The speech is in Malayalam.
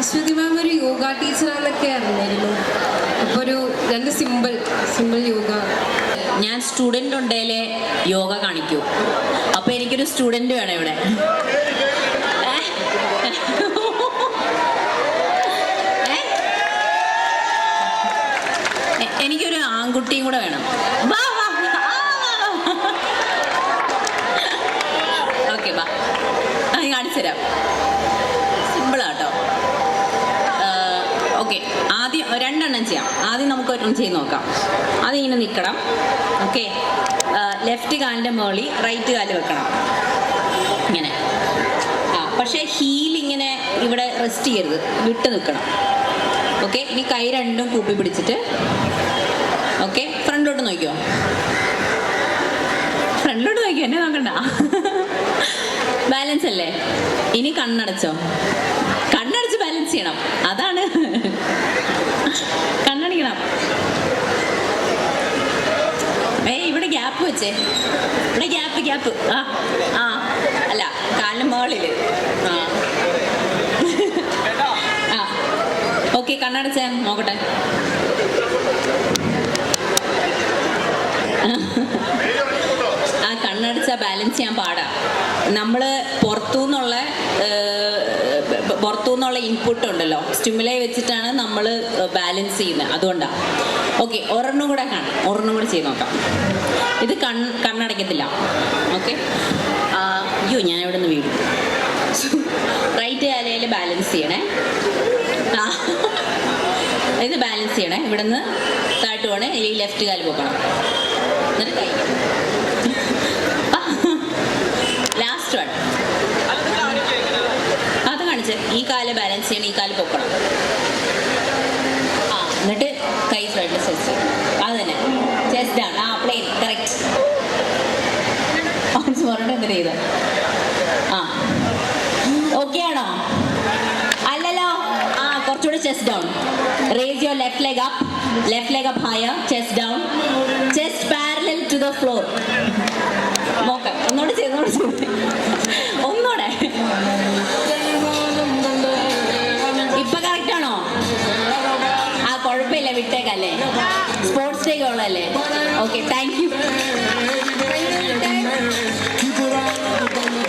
അശ്വതി മാം ഒരു യോഗ ടീച്ചറാണെന്നൊക്കെ അറിഞ്ഞിരുന്നു. അപ്പൊ ഒരു രണ്ട് സിമ്പിൾ സിമ്പിൾ യോഗ. ഞാൻ സ്റ്റുഡന്റ് ഉണ്ടേലേ യോഗ കാണിക്കൂ. അപ്പോൾ എനിക്കൊരു സ്റ്റുഡന്റ് വേണം ഇവിടെ. എനിക്കൊരു ആൺകുട്ടിയും കൂടെ വേണം. ഓക്കെ വാ രണ്ടെണ്ണം ചെയ്യാം. ആദ്യം നമുക്ക് ഒരെണ്ണം ചെയ്ത് നോക്കാം. അതിങ്ങനെ നിൽക്കണം. ഓക്കെ ലെഫ്റ്റ് കാലിന്റെ മുകളിൽ റൈറ്റ് കാൽ വെക്കണം. ഇങ്ങനെ. ആ പക്ഷേ ഹീൽ ഇങ്ങനെ ഇവിടെ റെസ്റ്റ് ചെയ്യരുത്. വിട്ട് നിൽക്കണം. ഓക്കെ ഇനി കൈ രണ്ടും കൂപ്പി പിടിച്ചിട്ട്. ഓക്കെ ഫ്രണ്ടിലോട്ട് നോക്കിയോ ഫ്രണ്ടിലോട്ട് നോക്കിയോ എന്നെ നോക്കണ്ട. ബാലൻസ് അല്ലേ? ഇനി കണ്ണടച്ചോ. കണ്ണടച്ച് ബാലൻസ് ചെയ്യണം. അതാണ് കണ്ണടിക്കണം ഏയ് ഇവിടെ ഗ്യാപ്പ് വെച്ചേ. ഇവിടെ ഗ്യാപ്പ് ഗ്യാപ്പ്. ആ ആ. അല്ല കാലിന് മുകളിൽ ആ. ആ. ഓക്കെ കണ്ണടച്ചേ നോക്കട്ടെ. ആ കണ്ണടച്ച ബാലൻസ് ചെയ്യാൻ പാടാ. നമ്മൾ പുറത്തുനിന്നുള്ള പുറത്തുനിന്നുള്ള ഇൻപുട്ട് ഉണ്ടല്ലോ. സ്റ്റിമുലൈ വെച്ചിട്ടാണ് നമ്മൾ ബാലൻസ് ചെയ്യുന്നത് അതുകൊണ്ടാണ് ഓക്കെ ഒരെണ്ണം കൂടെ കാണാം. ഒരെണ്ണം കൂടെ ചെയ്ത് നോക്കാം. ഇത് കൺ കണ്ണടയ്ക്കത്തില്ല. ഓക്കെ. അയ്യോ ഞാൻ ഇവിടെ നിന്ന് വീടും റൈറ്റ് കാലയിൽ ബാലൻസ് ചെയ്യണേ. ഇത് ബാലൻസ് ചെയ്യണേ. ഇവിടെ നിന്ന് താഴ്ത്തു പോകണേ. ഈ ലെഫ്റ്റ് കാൽ പോക്കണം. എന്നിട്ട് കൈ. ലാസ്റ്റ് വൺ അത് കാണിച്ച്. ഈ കാൽ ബാലൻസ് ചെയ്യണം ഈ കാൽ പൊക്കണം. കൈ സൈഡിൽ ചെസ്റ്റ് അത് തന്നെ ചെസ്റ്റ് ആണ്. ആ പ്ലെയിൻ കറക്റ്റ് പറഞ്ഞിട്ട് എന്തിനാ ചെയ്ത? ആ. ഓക്കെ ആണോ? അല്ലല്ലോ. ആ കുറച്ചുകൂടെ chest down raise your left leg up left leg up higher chest down chest parallel to the floor നോക്കാം. ഒന്നുകൂടെ ചെയ്ത് ഒന്നുകൂടെ വിട്ടേക്കല്ലേ സ്പോർട്സ് ഡേ ഉള്ളല്ലേ ഓക്കെ താങ്ക് യു